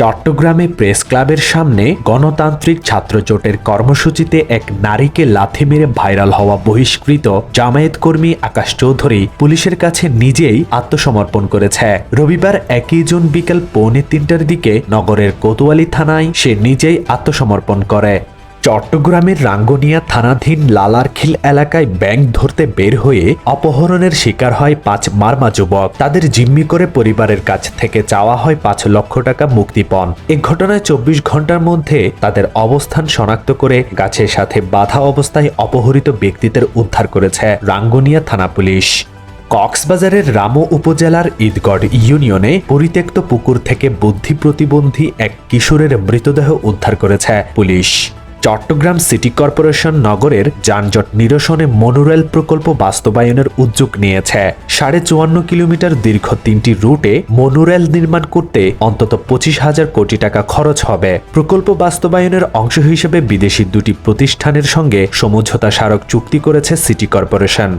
চট্টগ্রামে প্রেস ক্লাবের সামনে গণতান্ত্রিক ছাত্র জোটের কর্মসূচিতে এক নারীকে লাথি মেরে ভাইরাল হওয়া বহিষ্কৃত জামায়াত কর্মী আকাশ চৌধুরী পুলিশের কাছে নিজেই আত্মসমর্পণ করেছে। রবিবার একই জুন বিকেল পৌনে তিনটার দিকে নগরের কোতোয়ালি থানায় সে নিজেই আত্মসমর্পণ করে। চট্টগ্রামের রাঙ্গনিয়া থানাধীন লালারখিল এলাকায় ব্যাংক ধরতে বের হয়ে অপহরণের শিকার হয় পাঁচ মারমা যুবক। তাদের জিম্মি করে পরিবারের কাছ থেকে চাওয়া হয় পাঁচ লক্ষ টাকা মুক্তিপণ এ ঘটনায় চব্বিশ ঘণ্টার মধ্যে তাদের অবস্থান শনাক্ত করে গাছের সাথে বাধা অবস্থায় অপহরিত ব্যক্তিদের উদ্ধার করেছে রাঙ্গনিয়া থানা পুলিশ। কক্সবাজারের রামো উপজেলার ঈদগড় ইউনিয়নে পরিত্যক্ত পুকুর থেকে বুদ্ধি প্রতিবন্ধী এক কিশোরের মৃতদেহ উদ্ধার করেছে পুলিশ। চট্টগ্রাম সিটি কর্পোরেশন নগরের যানজট নিরসনে মনোরেল প্রকল্প বাস্তবায়নের উদ্যোগ নিয়েছে। সাড়ে চুয়ান্ন কিলোমিটার দীর্ঘ তিনটি রুটে মনোরেল নির্মাণ করতে অন্তত পঁচিশ হাজার কোটি টাকা খরচ হবে। প্রকল্প বাস্তবায়নের অংশ হিসেবে বিদেশি দুটি প্রতিষ্ঠানের সঙ্গে সমঝোতা স্মারক চুক্তি করেছে সিটি কর্পোরেশন।